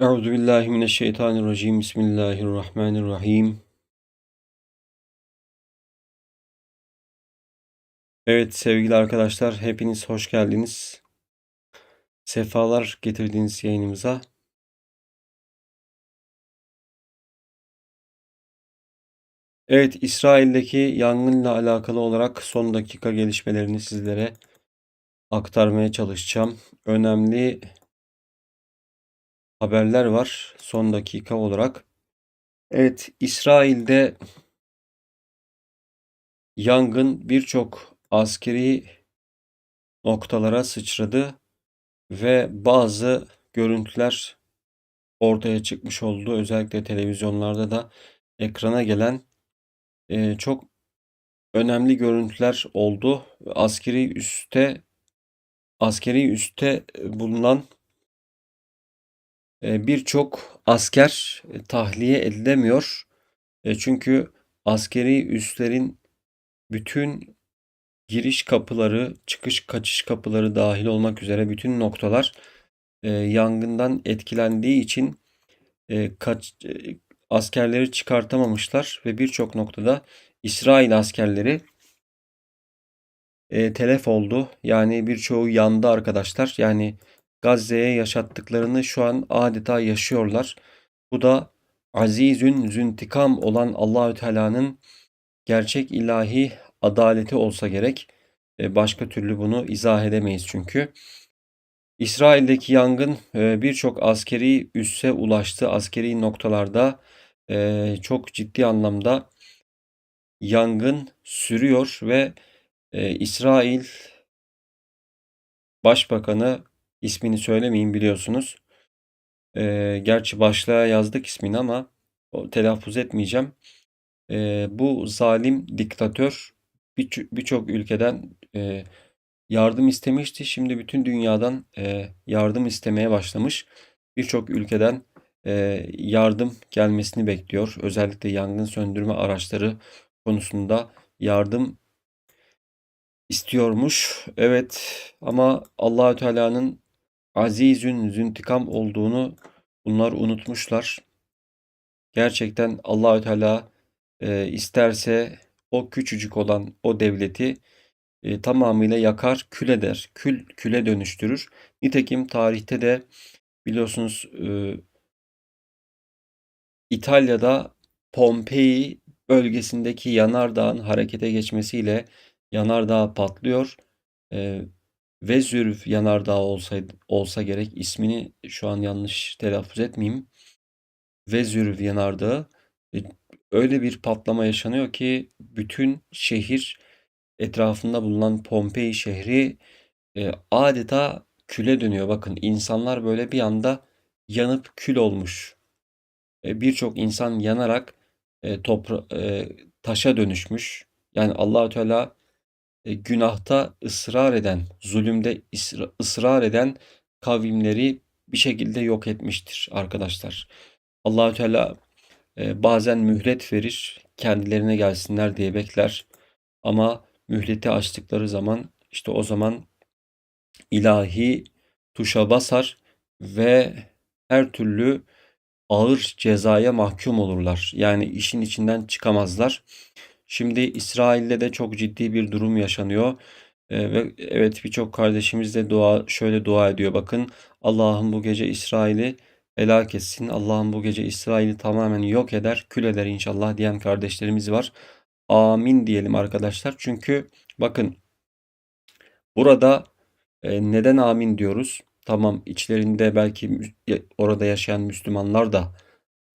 Euzu billahi mineşşeytanirracim. Bismillahirrahmanirrahim. Evet sevgili arkadaşlar hepiniz hoş geldiniz. Sefalar getirdiniz yayınımıza. Evet İsrail'deki yangınla alakalı olarak son dakika gelişmelerini sizlere aktarmaya çalışacağım. Önemli haberler var son dakika olarak. Evet İsrail'de yangın birçok askeri noktalara sıçradı ve bazı görüntüler ortaya çıkmış oldu. Özellikle televizyonlarda da ekrana gelen e, çok önemli görüntüler oldu. Askeri üste askeri üste bulunan birçok asker e, tahliye edilemiyor. E, çünkü askeri üslerin bütün giriş kapıları, çıkış kaçış kapıları dahil olmak üzere bütün noktalar e, yangından etkilendiği için kaç, askerleri çıkartamamışlar ve birçok noktada İsrail askerleri telef oldu. Yani birçoğu yandı arkadaşlar. Yani Gazze'ye yaşattıklarını şu an adeta yaşıyorlar. Bu da azizün züntikam olan Allahü Teala'nın gerçek ilahi adaleti olsa gerek. E, başka türlü bunu izah edemeyiz çünkü. İsrail'deki yangın e, birçok askeri üsse ulaştı. Askeri noktalarda e, çok ciddi anlamda yangın sürüyor ve İsrail Başbakanı ismini söylemeyeyim biliyorsunuz. Gerçi başlığa yazdık ismini ama telaffuz etmeyeceğim. Bu zalim diktatör birçok ülkeden yardım istemişti. Şimdi bütün dünyadan e, yardım istemeye başlamış. Birçok ülkeden e, yardım gelmesini bekliyor. Özellikle yangın söndürme araçları konusunda yardım istiyormuş. Evet ama Allahü Teala'nın azizün züntikam olduğunu bunlar unutmuşlar. Gerçekten Allahü Teala e, isterse o küçücük olan o devleti e, tamamıyla yakar, kül eder, kül küle dönüştürür. Nitekim tarihte de biliyorsunuz e, İtalya'da Pompei bölgesindeki yanardağın harekete geçmesiyle yanardağ patlıyor. E, Vezüv yanardağı olsaydı, olsa gerek ismini şu an yanlış telaffuz etmeyeyim. Vezüv yanardağı e, öyle bir patlama yaşanıyor ki bütün şehir etrafında bulunan Pompei şehri e, adeta küle dönüyor. Bakın insanlar böyle bir anda yanıp kül olmuş. E, Birçok insan yanarak e, topra e, taşa dönüşmüş. Yani Allahü Teala günahta ısrar eden, zulümde ısrar eden kavimleri bir şekilde yok etmiştir arkadaşlar. Allahü Teala e, bazen mühlet verir, kendilerine gelsinler diye bekler. Ama mühleti açtıkları zaman işte o zaman ilahi tuşa basar ve her türlü ağır cezaya mahkum olurlar. Yani işin içinden çıkamazlar. Şimdi İsrail'de de çok ciddi bir durum yaşanıyor. Ve evet birçok kardeşimiz de dua şöyle dua ediyor. Bakın Allah'ım bu gece İsrail'i helak etsin. Allah'ım bu gece İsrail'i tamamen yok eder, kül eder inşallah diyen kardeşlerimiz var. Amin diyelim arkadaşlar. Çünkü bakın burada neden amin diyoruz? Tamam içlerinde belki orada yaşayan Müslümanlar da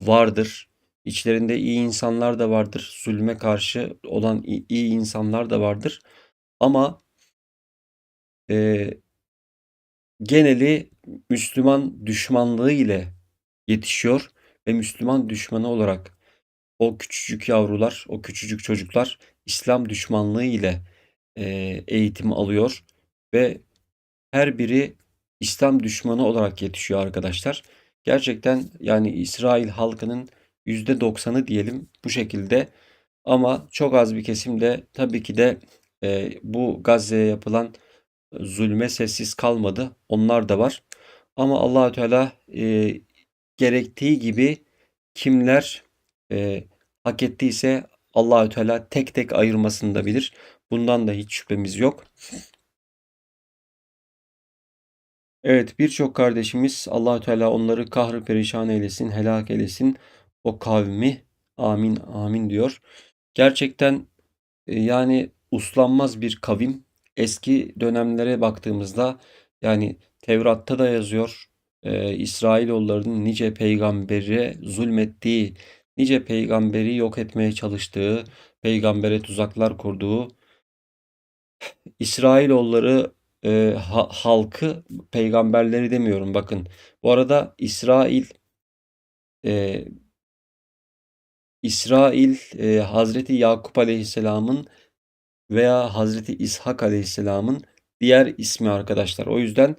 vardır. İçlerinde iyi insanlar da vardır. Zulme karşı olan iyi insanlar da vardır. Ama e, geneli Müslüman düşmanlığı ile yetişiyor ve Müslüman düşmanı olarak o küçücük yavrular, o küçücük çocuklar İslam düşmanlığı ile e, eğitim alıyor ve her biri İslam düşmanı olarak yetişiyor arkadaşlar. Gerçekten yani İsrail halkının %90'ı diyelim bu şekilde ama çok az bir kesim de tabii ki de e, bu Gazze'ye yapılan zulme sessiz kalmadı. Onlar da var. Ama Allahü Teala e, gerektiği gibi kimler e, hak ettiyse Allahü Teala tek tek ayırmasını da bilir. Bundan da hiç şüphemiz yok. Evet birçok kardeşimiz Allahü Teala onları kahrı perişan eylesin, helak eylesin o kavmi. Amin amin diyor. Gerçekten e, yani uslanmaz bir kavim. Eski dönemlere baktığımızda yani Tevrat'ta da yazıyor. E, İsrailoğullarının nice peygambere zulmettiği, nice peygamberi yok etmeye çalıştığı, peygambere tuzaklar kurduğu, İsrailoğulları e, ha, halkı, peygamberleri demiyorum bakın. Bu arada İsrail e, İsrail e, Hazreti Yakup Aleyhisselam'ın veya Hazreti İshak Aleyhisselam'ın diğer ismi arkadaşlar. O yüzden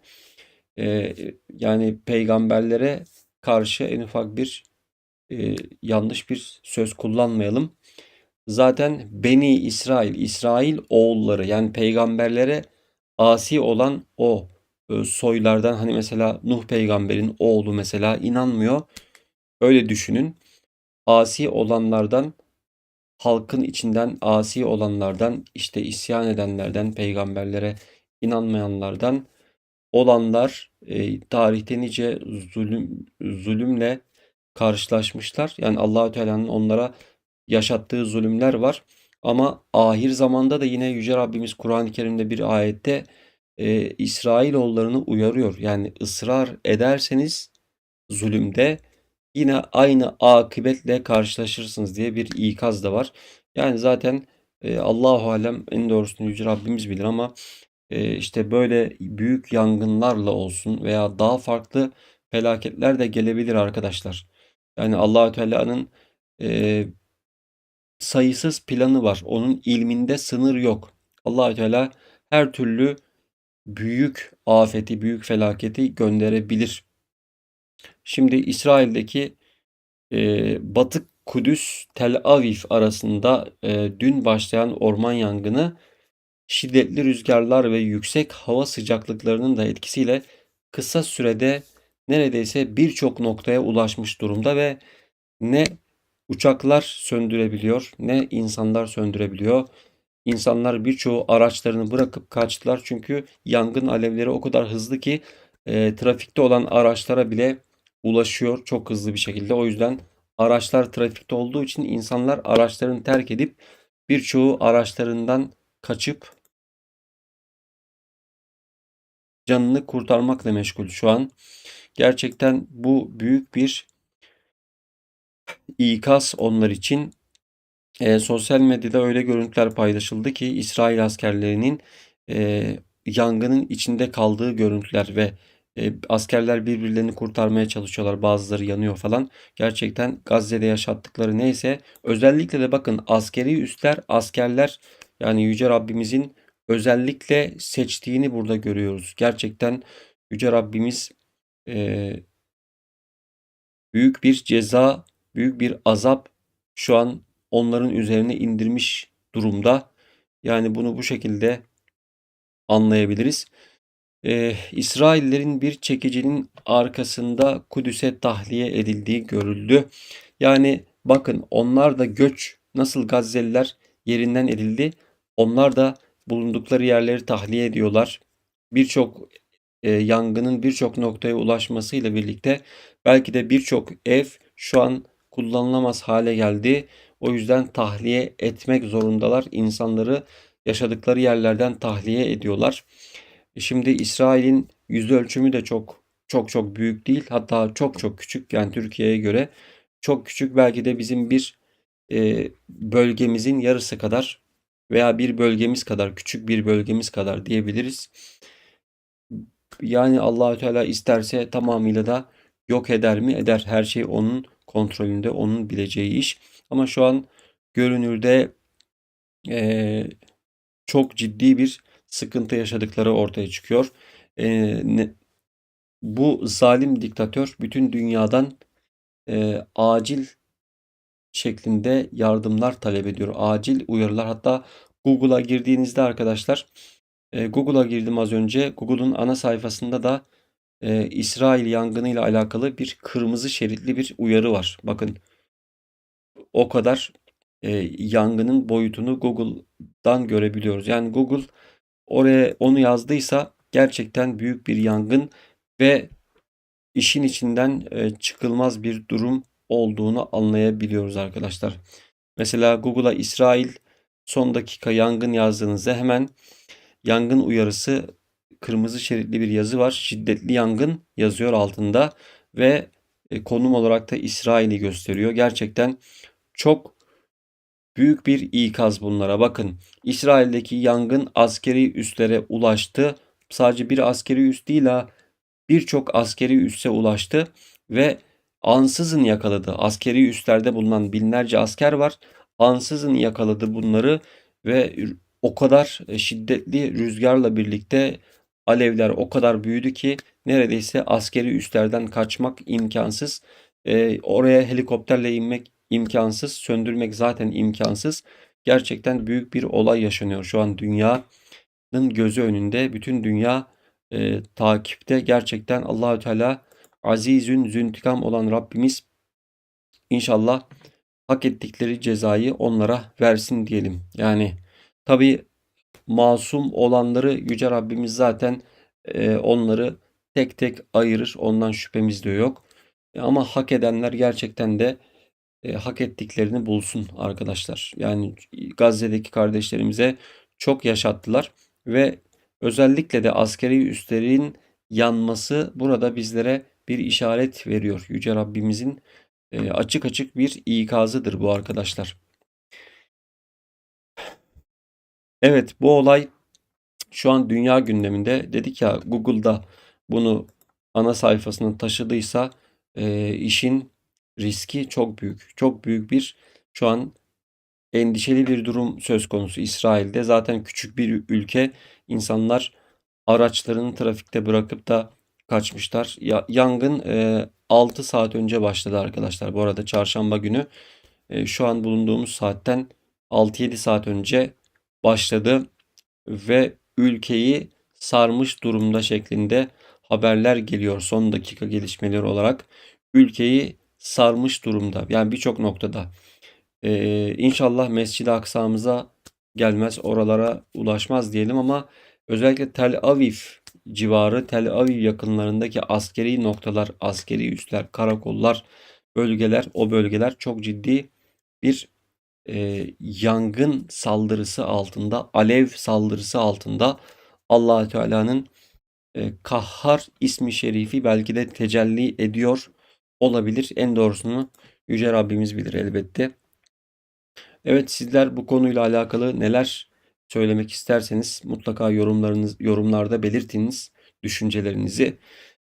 e, yani peygamberlere karşı en ufak bir e, yanlış bir söz kullanmayalım. Zaten Beni İsrail, İsrail oğulları yani peygamberlere asi olan o e, soylardan hani mesela Nuh peygamberin oğlu mesela inanmıyor. Öyle düşünün. Asi olanlardan halkın içinden asi olanlardan işte isyan edenlerden peygamberlere inanmayanlardan olanlar e, tarihte nice zulüm zulümle karşılaşmışlar. Yani Allahü Teala'nın onlara yaşattığı zulümler var. Ama ahir zamanda da yine Yüce Rabbimiz Kur'an-ı Kerim'de bir ayette e, İsrailoğullarını uyarıyor. Yani ısrar ederseniz zulümde yine aynı akıbetle karşılaşırsınız diye bir ikaz da var. Yani zaten e, Allahu alem en doğrusunu Yüce Rabbimiz bilir ama e, işte böyle büyük yangınlarla olsun veya daha farklı felaketler de gelebilir arkadaşlar. Yani Allahü Teala'nın e, sayısız planı var. Onun ilminde sınır yok. Allahü Teala her türlü büyük afeti, büyük felaketi gönderebilir. Şimdi İsrail'deki e, Batı Kudüs, Tel Aviv arasında e, dün başlayan orman yangını şiddetli rüzgarlar ve yüksek hava sıcaklıklarının da etkisiyle kısa sürede neredeyse birçok noktaya ulaşmış durumda ve ne uçaklar söndürebiliyor ne insanlar söndürebiliyor. İnsanlar birçoğu araçlarını bırakıp kaçtılar çünkü yangın alevleri o kadar hızlı ki e, trafikte olan araçlara bile ulaşıyor çok hızlı bir şekilde. O yüzden araçlar trafikte olduğu için insanlar araçlarını terk edip birçoğu araçlarından kaçıp canını kurtarmakla meşgul şu an. Gerçekten bu büyük bir ikaz onlar için. E, sosyal medyada öyle görüntüler paylaşıldı ki İsrail askerlerinin e, yangının içinde kaldığı görüntüler ve e, askerler birbirlerini kurtarmaya çalışıyorlar. Bazıları yanıyor falan. Gerçekten Gazze'de yaşattıkları neyse özellikle de bakın askeri üstler askerler yani Yüce Rabbimizin özellikle seçtiğini burada görüyoruz. Gerçekten Yüce Rabbimiz e, büyük bir ceza, büyük bir azap şu an onların üzerine indirmiş durumda. Yani bunu bu şekilde anlayabiliriz. Ee, İsraillerin bir çekicinin arkasında Kudüs'e tahliye edildiği görüldü. Yani bakın onlar da göç nasıl Gazze'liler yerinden edildi. Onlar da bulundukları yerleri tahliye ediyorlar. Birçok e, yangının birçok noktaya ulaşmasıyla birlikte belki de birçok ev şu an kullanılamaz hale geldi. O yüzden tahliye etmek zorundalar. İnsanları yaşadıkları yerlerden tahliye ediyorlar. Şimdi İsrail'in yüz ölçümü de çok çok çok büyük değil. Hatta çok çok küçük yani Türkiye'ye göre çok küçük. Belki de bizim bir e, bölgemizin yarısı kadar veya bir bölgemiz kadar küçük bir bölgemiz kadar diyebiliriz. Yani Allahü Teala isterse tamamıyla da yok eder mi? Eder. Her şey onun kontrolünde, onun bileceği iş. Ama şu an görünürde e, çok ciddi bir sıkıntı yaşadıkları ortaya çıkıyor. E, ne, bu zalim diktatör bütün dünyadan e, acil şeklinde yardımlar talep ediyor. Acil uyarılar. Hatta Google'a girdiğinizde arkadaşlar e, Google'a girdim az önce. Google'un ana sayfasında da e, İsrail yangınıyla alakalı bir kırmızı şeritli bir uyarı var. Bakın o kadar e, yangının boyutunu Google'dan görebiliyoruz. Yani Google oraya onu yazdıysa gerçekten büyük bir yangın ve işin içinden e, çıkılmaz bir durum olduğunu anlayabiliyoruz arkadaşlar. Mesela Google'a İsrail son dakika yangın yazdığınızda hemen yangın uyarısı kırmızı şeritli bir yazı var. Şiddetli yangın yazıyor altında ve e, konum olarak da İsrail'i gösteriyor. Gerçekten çok büyük bir ikaz bunlara. Bakın İsrail'deki yangın askeri üslere ulaştı. Sadece bir askeri üs değil ha birçok askeri üsse ulaştı ve ansızın yakaladı. Askeri üslerde bulunan binlerce asker var. Ansızın yakaladı bunları ve o kadar şiddetli rüzgarla birlikte alevler o kadar büyüdü ki neredeyse askeri üslerden kaçmak imkansız. E, oraya helikopterle inmek imkansız, söndürmek zaten imkansız. Gerçekten büyük bir olay yaşanıyor şu an dünyanın gözü önünde. Bütün dünya e, takipte gerçekten Allahü Teala azizün züntikam olan Rabbimiz inşallah hak ettikleri cezayı onlara versin diyelim. Yani tabi masum olanları Yüce Rabbimiz zaten e, onları tek tek ayırır. Ondan şüphemiz de yok. E, ama hak edenler gerçekten de e, hak ettiklerini bulsun arkadaşlar. Yani Gazze'deki kardeşlerimize çok yaşattılar ve özellikle de askeri üslerin yanması burada bizlere bir işaret veriyor. Yüce Rabbimizin e, açık açık bir ikazıdır bu arkadaşlar. Evet bu olay şu an dünya gündeminde. Dedik ya Google'da bunu ana sayfasına taşıdıysa e, işin riski çok büyük. Çok büyük bir şu an endişeli bir durum söz konusu İsrail'de. Zaten küçük bir ülke. İnsanlar araçlarını trafikte bırakıp da kaçmışlar. Ya, yangın e, 6 saat önce başladı arkadaşlar. Bu arada çarşamba günü e, şu an bulunduğumuz saatten 6-7 saat önce başladı ve ülkeyi sarmış durumda şeklinde haberler geliyor son dakika gelişmeleri olarak. Ülkeyi sarmış durumda. Yani birçok noktada. Ee, inşallah Mescid-i Aksa'mıza gelmez, oralara ulaşmaz diyelim ama özellikle Tel Aviv civarı, Tel Aviv yakınlarındaki askeri noktalar, askeri üsler, karakollar, bölgeler, o bölgeler çok ciddi bir e, yangın saldırısı altında, alev saldırısı altında allah Teala'nın e, Kahhar ismi şerifi belki de tecelli ediyor olabilir. En doğrusunu Yüce Rabbimiz bilir elbette. Evet sizler bu konuyla alakalı neler söylemek isterseniz mutlaka yorumlarınız yorumlarda belirtiniz düşüncelerinizi.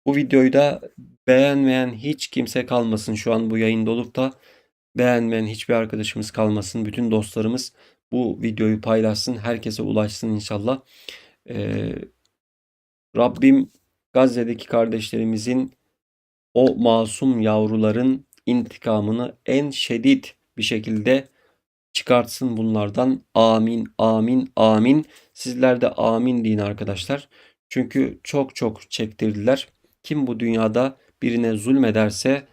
Bu videoyu da beğenmeyen hiç kimse kalmasın. Şu an bu yayında olup da beğenmeyen hiçbir arkadaşımız kalmasın. Bütün dostlarımız bu videoyu paylaşsın. Herkese ulaşsın inşallah. Ee, Rabbim Gazze'deki kardeşlerimizin o masum yavruların intikamını en şiddet bir şekilde çıkartsın bunlardan. Amin, amin, amin. Sizler de amin deyin arkadaşlar. Çünkü çok çok çektirdiler. Kim bu dünyada birine zulmederse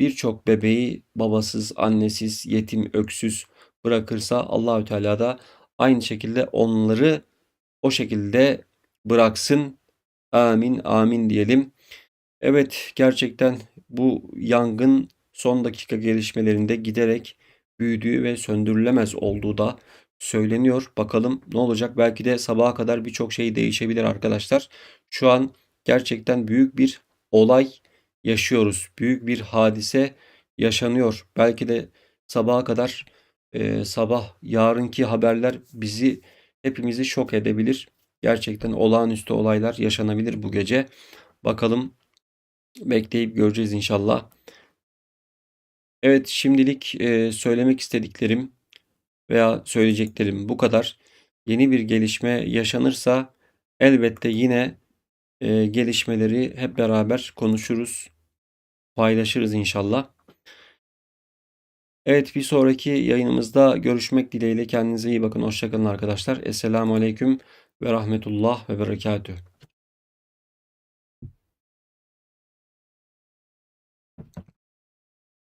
birçok bebeği babasız, annesiz, yetim, öksüz bırakırsa Allahü Teala da aynı şekilde onları o şekilde bıraksın. Amin, amin diyelim. Evet, gerçekten bu yangın son dakika gelişmelerinde giderek büyüdüğü ve söndürülemez olduğu da söyleniyor. Bakalım ne olacak? Belki de sabaha kadar birçok şey değişebilir arkadaşlar. Şu an gerçekten büyük bir olay yaşıyoruz. Büyük bir hadise yaşanıyor. Belki de sabaha kadar e, sabah yarınki haberler bizi hepimizi şok edebilir. Gerçekten olağanüstü olaylar yaşanabilir bu gece. Bakalım bekleyip göreceğiz inşallah. Evet şimdilik söylemek istediklerim veya söyleyeceklerim bu kadar. Yeni bir gelişme yaşanırsa elbette yine gelişmeleri hep beraber konuşuruz, paylaşırız inşallah. Evet bir sonraki yayınımızda görüşmek dileğiyle kendinize iyi bakın. Hoşçakalın arkadaşlar. Esselamu Aleyküm ve Rahmetullah ve Berekatüh.